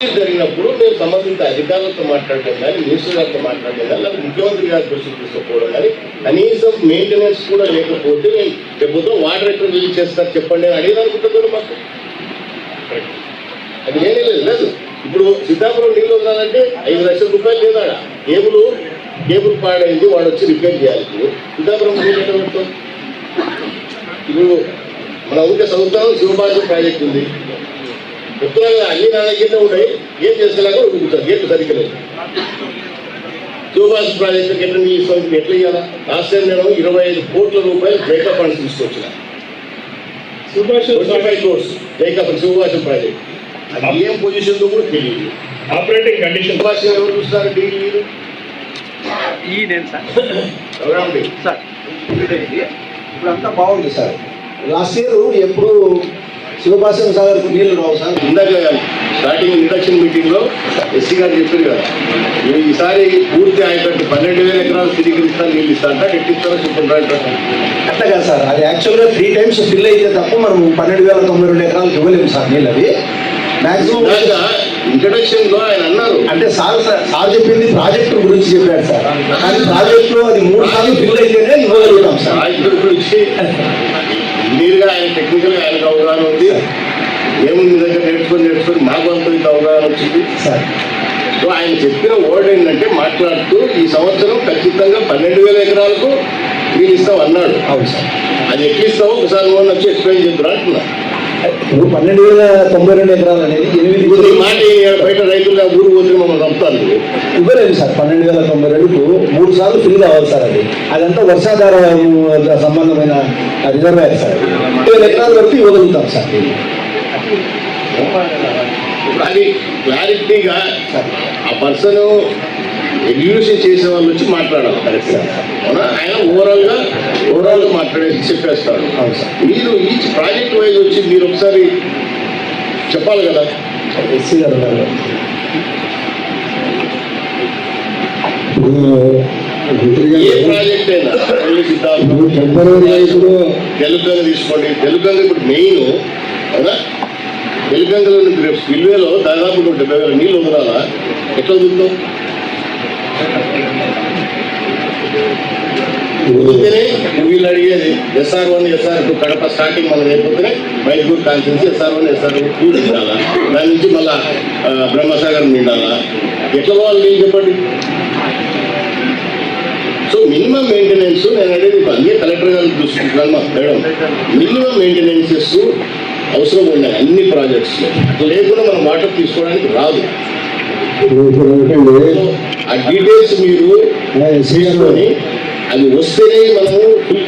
జరిగినప్పుడు మేము సంబంధిత అధికారులతో మాట్లాడడం కానీ మినిస్టర్ గారితో మాట్లాడడం కానీ లేదా ముఖ్యమంత్రి గారి దృష్టికి తీసుకుపోవడం కానీ కనీసం మెయింటెనెన్స్ కూడా లేకపోతే మేము రేపు వాటర్ ఎక్కడ రిలీజ్ చేస్తారు చెప్పండి అని అడిగి అనుకుంటున్నారు మాకు అది ఏమీ లేదు లేదు. ఇప్పుడు సీతాపురం నీళ్ళు ఉండాలంటే ఐదు లక్షల రూపాయలు లేదా. కేబుల్ కేబుల్ పాడైంది వాడు వచ్చి రిపేర్ చేయాలి ఇప్పుడు. సీతాపురం నీళ్ళు ఎక్కడ పెడతాం ఇప్పుడు మన ఊరికే చదువుతాం శివబాజు ప్రాజెక్ట్ ఉంది. కదా అన్ని నా దగ్గర ఉన్నాయి ఏం చేసేలాగా ఉడుకుతారు గేట్లు సరిగ్గా లేదు. ప్రాజెక్టుకి ఎట్లా నీళ్ళు ఇస్తాం ఎట్లా ఇవ్వాలా లాస్ట్ టైం నేను ఇరవై ఐదు కోట్ల రూపాయలు జైకా ఫండ్స్ తీసుకొచ్చిన. సుభాష్ ప్రాజెక్ట్. అది ఏం పొజిషన్లో కూడా తెలియదు. ఆపరేటింగ్ కండిషన్ ఎవరు చూస్తారు? డీల్ మీరు ఈ నేను సార్. ఎవరండి? సార్. ఇప్పుడు అంతా బాగుంది సార్. లాస్ట్ ఇయర్ ఎప్పుడు శివభాషణ సాగర్కు నీళ్ళు రావు సార్. ఇందాక స్టార్టింగ్ ఇండక్షన్ మీటింగ్లో ఎస్సీ గారు చెప్పారు కదా "ఈ- ఈసారి పూర్తి ఆయకట్టు పన్నెండు వేల ఎకరాలు స్థిరీకరిస్తాను నీళ్ళు ఇస్తారంట ఎట్టిస్తారో చెప్పండి అట్లా కాదు సార్ అది యాక్చువల్గా త్రీ టైమ్స్ ఫిల్ అయితే తప్ప మనం పన్నెండు వేల తొంభై రెండు ఎకరాలకు ఇవ్వలేము సార్ నీళ్ళు అవి. మాక్సిమం ఇంట్రడక్షన్లో ఆయన అన్నారు. అంటే సార్ సార్ చెప్పింది ప్రాజెక్టు గురించి చెప్పాడు సార్. కానీ ప్రాజెక్ట్లో అది మూడు సార్లు ఫిల్ అయితేనే ఇవ్వగలుగుతాం సార్. రాజకీయ గురించి క్లియర్గా ఆయన టెక్నికల్గా ఆయనకు అవగాహన ఉంది. మేము మీ దగ్గర నేర్చుకొని నేర్చుకొని మాకు అంత ఇంత అవగాహన వచ్చింది. సార్ సో ఆయన చెప్పిన వర్డ్ ఏంటంటే మాట్లాడుతూ ఈ సంవత్సరం ఖచ్చితంగా పన్నెండు వేల ఎకరాలకు నీళ్ళు ఇస్తాం అన్నాడు. అవును సార్ అది ఇస్తామో ఒకసారి నువ్వు వచ్చి ఎక్స్ప్లెయిన్ చేద్దురా అంటున్నా. ఇప్పుడు పన్నెండు వేల తొంభై రెండు ఎకరాలు అనేది ఎనిమిది మాట బయట రైతులు ఊరు పోతే మమ్మల్ని చంపుతారు ఇవ్వలేదు సార్ పన్నెండు వేల తొంభై రెండుకు మూడు సార్లు ఫిల్ కావాలి సార్ అది. అదంతా వర్షాధార సంబంధమైన రిజర్వాయర్ సార్ వేల ఎకరాల వరకు ఇవ్వగలుగుతాం సార్. అది క్లారిటీగా ఆ పర్సన్ ఎగ్జిక్యూషన్ చేసే వాళ్ళు వచ్చి మాట్లాడాలి. కరెక్ట్ అవునా? ఆయన ఓవరాల్గా ఓవరాల్గా మాట్లాడేసి చెప్పేస్తాడు. అవును సార్. మీరు ఈచ్ ప్రాజెక్ట్ వైజ్ వచ్చి మీరు ఒకసారి చెప్పాలి కదా? ఎస్సీ గారు. ఏ ప్రాజెక్ట్ అయినా ఇప్పుడు తెలుగంగ తీసుకోండి తెలుగంగ ఇప్పుడు మెయిన్ అవునా? తెలుగంగలో నుంచి రేపు స్పిల్వేలో దాదాపు నూట డెబ్బై వేల నీళ్ళు వదలాలా ఎట్లా వదులుతాం వదిలితేనే వీళ్ళు అడిగేది SR one SR two Kadapa starting మనం అయిపోతేనే మైసూర్ కాన్సెన్స్ ఎస్ఆర్ వన్ ఎస్ఆర్ టూ నిండాలా దాని నుంచి మళ్ళా బ్రహ్మసాగర్ నిండాలా? ఎట్లా పోవాలి నీళ్ళు చెప్పండి? సో మినిమం మెయింటెనెన్స్ నేను అనేది అదే కలెక్టర్ గారు చూసుకుంటున్నాను మేడం. మినిమం మెయింటెనెన్సెస్ అవసరం ఉన్నాయి అన్ని ప్రాజెక్ట్స్లో లేకుండా మనం వాటర్ తీసుకోవడానికి రాదు. ఆ డీటెయిల్స్ మీరు తీసుకొని అవి వస్తేనే మనము ఫుల్